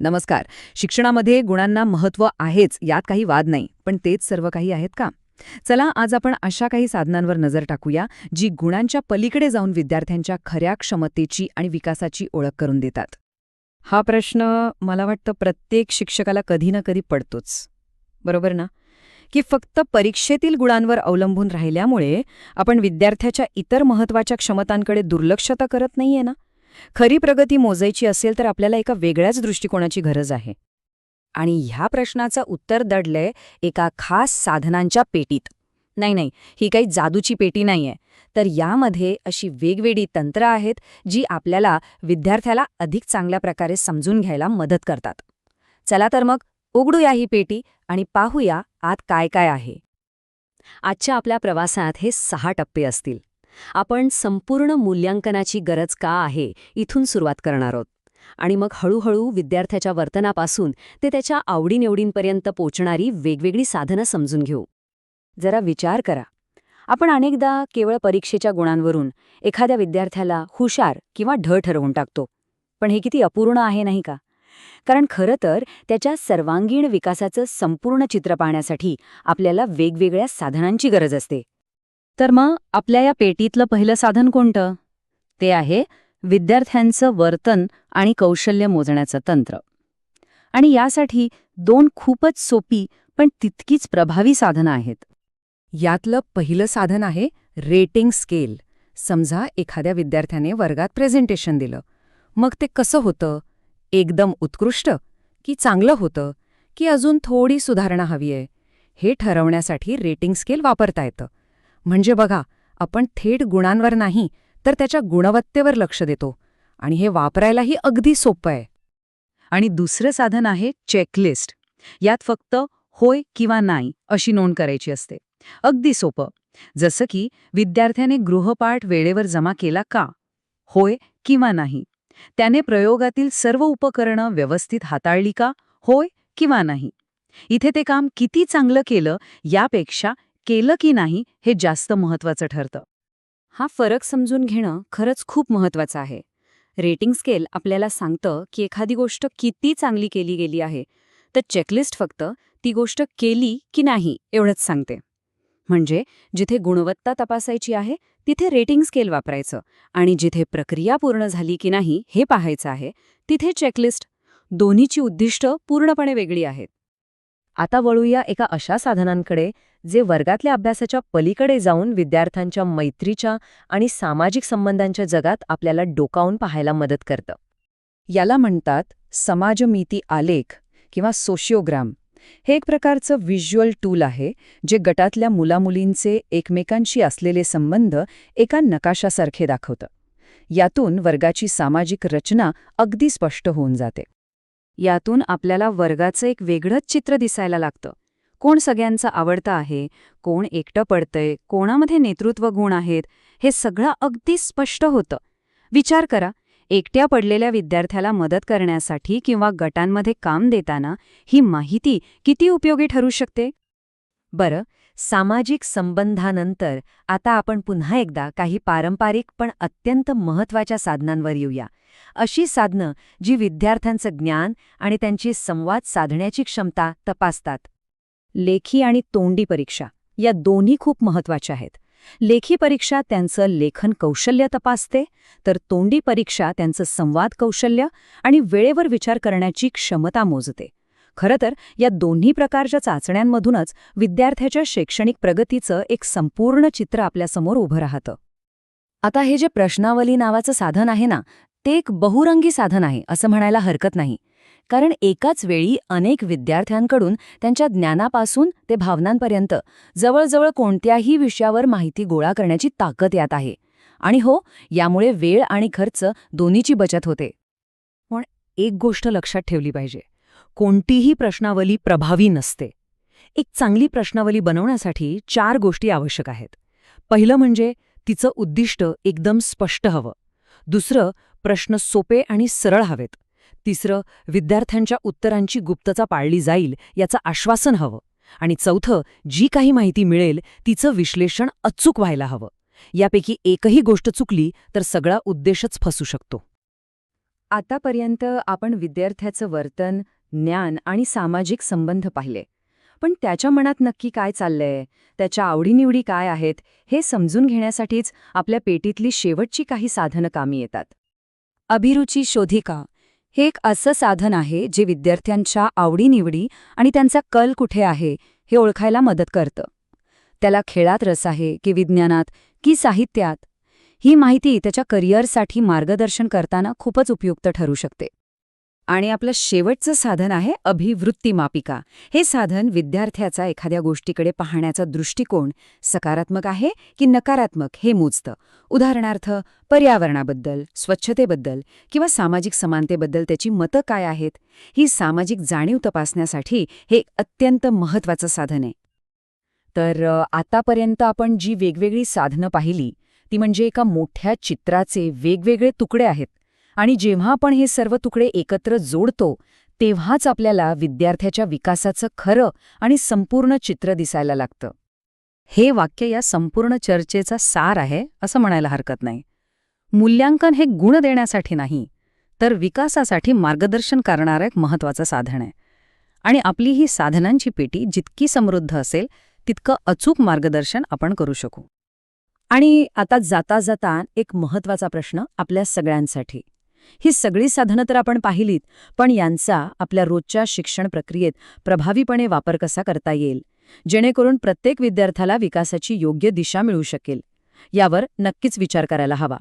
नमस्कार. शिक्षणामध्ये गुणांना महत्त्व आहेच यात काही वाद नाही पण तेच सर्व काही आहेत का? चला आज आपण अशा काही साधनांवर नजर टाकूया जी गुणांच्या पलीकडे जाऊन विद्यार्थ्यांच्या खऱ्या क्षमतेची आणि विकासाची ओळख करून देतात. हा प्रश्न मला वाटतं प्रत्येक शिक्षकाला कधी ना कधी पडतोच. बरोबर ना? की फक्त परीक्षेतील गुणांवर अवलंबून राहिल्यामुळे आपण विद्यार्थ्याच्या इतर महत्त्वाच्या क्षमतांकडे दुर्लक्ष तर करत नाहीये ना? खरी प्रगती मोजायची असेल तर आपल्याला एका वेगळ्याच दृष्टिकोनाची गरज आहे. आणि ह्या प्रश्नाचं उत्तर दडलंय एका खास साधनांच्या पेटीत. नाही नाही ही काही जादूची पेटी नाहीये. तर यामध्ये अशी वेगवेगळी तंत्र आहेत जी आपल्याला विद्यार्थ्याला अधिक चांगल्या प्रकारे समजून घ्यायला मदत करतात. चला तर मग उघडूया ही पेटी आणि पाहूया आत काय काय आहे. आजच्या आपल्या प्रवासात हे सहा टप्पे असतील. आपण संपूर्ण मूल्यांकनाची गरज का आहे इथून सुरुवात करणार आहोत. आणि मग हळूहळू विद्यार्थ्याच्या वर्तनापासून ते त्याच्या आवडीनिवडींपर्यंत पोचणारी वेगवेगळी साधनं समजून घेऊ. जरा विचार करा. आपण अनेकदा केवळ परीक्षेच्या गुणांवरून एखाद्या विद्यार्थ्याला हुशार किंवा ढ ठरवून टाकतो. पण हे किती अपूर्ण आहे नाही का? कारण खरं तर त्याच्या सर्वांगीण विकासाचं संपूर्ण चित्र पाहण्यासाठी आपल्याला वेगवेगळ्या साधनांची गरज असते. तर मग आपल्या या पेटीतलं पहिलं साधन कोणतं? ते आहे विद्यार्थ्यांचं वर्तन आणि कौशल्य मोजण्याचं तंत्र. आणि यासाठी दोन खूपच सोपी पण तितकीच प्रभावी साधनं आहेत. यातलं पहिलं साधन आहे रेटिंग स्केल. समजा एखाद्या विद्यार्थ्याने वर्गात प्रेझेंटेशन दिलं. मग ते कसं होतं? एकदम उत्कृष्ट? की चांगलं होतं? की अजून थोडी सुधारणा हवी आहे? हे ठरवण्यासाठी रेटिंग स्केल वापरता येतं. म्हणजे बघा आपण थेट गुणांवर नाही तर त्याच्या गुणवत्तेवर लक्ष देतो. आणि हे वापरायलाही अगदी सोपं आहे. आणि दुसरं साधन आहे चेकलिस्ट यात फक्त होय किंवा नाही अशी नोंद करायची असते. अगदी सोपं. जसं की विद्यार्थ्याने गृहपाठ वेळेवर जमा केला का? होय किंवा नाही? त्याने प्रयोगातील सर्व उपकरणं व्यवस्थित हाताळली का? होय किंवा नाही? इथे ते काम किती चांगलं केलं यापेक्षा केलं की नाही हे जास्त महत्वाचं ठरतं. हा फरक समजून घेणं खरंच खूप महत्वाचं आहे. रेटिंग स्केल आपल्याला सांगतं की एखादी गोष्ट किती चांगली केली गेली आहे तर चेकलिस्ट फक्त ती गोष्ट केली की नाही एवढंच सांगते. म्हणजे जिथे गुणवत्ता तपासायची आहे तिथे रेटिंग स्केल वापरायचं आणि जिथे प्रक्रिया पूर्ण झाली की नाही हे पाहायचं आहे तिथे चेकलिस्ट. दोन्हीची उद्दिष्ट पूर्णपणे वेगळी आहेत. आता वळूया एका अशा साधनांकडे जे वर्गातल्या अभ्यासाच्या पलीकडे जाऊन विद्यार्थ्यांच्या मैत्रीच्या आणि सामाजिक संबंधांच्या जगात आपल्याला डोकावून पाहायला मदत करतं. याला म्हणतात समाजमिती आलेख किंवा सोशिओग्राम. हे एक प्रकारचं व्हिज्युअल टूल आहे जे गटातल्या मुलामुलींचे एकमेकांशी असलेले संबंध एका नकाशासारखे दाखवतं. यातून वर्गाची सामाजिक रचना अगदी स्पष्ट होऊन जाते. यातून आपल्याला वर्गाचं एक वेगळंच चित्र दिसायला लागतं. कोण सगळ्यांचं आवडतं आहे? कोण एकटं पडतंय? कोणामध्ये नेतृत्व गुण आहेत? हे सगळं अगदी स्पष्ट होतं. विचार करा एकट्या पडलेल्या विद्यार्थ्याला मदत करण्यासाठी किंवा गटांमध्ये काम देताना ही माहिती किती उपयोगी ठरू शकते? बरं सामाजिक संबंधानंतर आता आपण पुन्हा एकदा काही पारंपरिक पण अत्यंत महत्त्वाच्या साधनांवर येऊया. अशी साधनं जी विद्यार्थ्यांचं ज्ञान आणि त्यांची संवाद साधण्याची क्षमता तपासतात. लेखी आणि तोंडी परीक्षा या दोन्ही खूप महत्त्वाच्या आहेत. लेखी परीक्षा त्यांचं लेखन कौशल्य तपासते तर तोंडी परीक्षा त्यांचं संवाद कौशल्य आणि वेळेवर विचार करण्याची क्षमता मोजते. खरं तर या दोन्ही प्रकारच्या चाचण्यांमधूनच विद्यार्थ्याच्या शैक्षणिक प्रगतीचं एक संपूर्ण चित्र आपल्यासमोर उभं राहतं. आता हे जे प्रश्नावली नावाचं साधन आहे ना ते एक बहुरंगी साधन आहे असं म्हणायला हरकत नाही. कारण एकाच वेळी अनेक विद्यार्थ्यांकडून त्यांच्या ज्ञानापासून ते भावनांपर्यंत जवळजवळ कोणत्याही विषयावर माहिती गोळा करण्याची ताकद यात आहे. आणि हो यामुळे वेळ आणि खर्च दोन्हीची बचत होते. पण एक गोष्ट लक्षात ठेवली पाहिजे. कोणतीही प्रश्नावली प्रभावी नसते. एक चांगली प्रश्नावली बनवण्यासाठी चार गोष्टी आवश्यक आहेत. पहिलं म्हणजे तिचं उद्दिष्ट एकदम स्पष्ट हवं. दुसरं प्रश्न सोपे आणि सरळ हवेत. तिसरं विद्यार्थ्यांच्या उत्तरांची गुप्तता पाळली जाईल याचं आश्वासन हवं. आणि चौथं जी काही माहिती मिळेल तिचं विश्लेषण अचूक व्हायला हवं. यापैकी एकही गोष्ट चुकली तर सगळा उद्देशच फसू शकतो. आतापर्यंत आपण विद्यार्थ्याचं वर्तन ज्ञान आणि सामाजिक संबंध पाहिले. पण त्याच्या मनात नक्की काय चाललंय? त्याच्या आवडीनिवडी काय आहेत? हे समजून घेण्यासाठीच आपल्या पेटीतली शेवटची काही साधनं कामी येतात. अभिरुची शोधिका. हे एक असं साधन आहे जे विद्यार्थ्यांच्या आवडीनिवडी आणि त्यांचा कल कुठे आहे हे ओळखायला मदत करतं. त्याला खेळात रस आहे की विज्ञानात की साहित्यात ही माहिती त्याच्या करिअरसाठी मार्गदर्शन करताना खूपच उपयुक्त ठरू शकते. आणि आपलं शेवटचं साधन आहे अभिवृत्ती मापिका. हे साधन विद्यार्थ्याचा एखाद्या गोष्टीकडे पाहण्याचा दृष्टिकोन सकारात्मक आहे की नकारात्मक हे मोजतं. उदाहरणार्थ पर्यावरणाबद्दल स्वच्छतेबद्दल किंवा सामाजिक समानतेबद्दल त्याची मतं काय आहेत? ही सामाजिक जाणीव तपासण्यासाठी हे अत्यंत महत्त्वाचं साधन आहे. तर आतापर्यंत आपण जी वेगवेगळी साधनं पाहिली ती म्हणजे एका मोठ्या चित्राचे वेगवेगळे तुकडे आहेत. आणि जेव्हा आपण हे सर्व तुकडे एकत्र जोडतो तेव्हाच आपल्याला विद्यार्थ्याच्या विकासाचं खरं आणि संपूर्ण चित्र दिसायला लागतं. हे वाक्य या संपूर्ण चर्चेचा सार आहे असं म्हणायला हरकत नाही. मूल्यांकन हे गुण देण्यासाठी नाही तर विकासासाठी मार्गदर्शन करणारं एक महत्त्वाचं साधन आहे. आणि आपली ही साधनांची पेटी जितकी समृद्ध असेल तितकं अचूक मार्गदर्शन आपण करू शकू. आणि आता जाता जाता एक महत्त्वाचा प्रश्न आपल्या सगळ्यांसाठी. ही सगळी साधनं तर आपण पाहिलीत पण यांचा आपल्या रोजच्या शिक्षण प्रक्रियेत प्रभावीपणे वापर कसा करता येईल? जेणेकरून प्रत्येक विद्यार्थ्याला विकासाची योग्य दिशा मिळू शकेल. यावर नक्कीच विचार करायला हवा.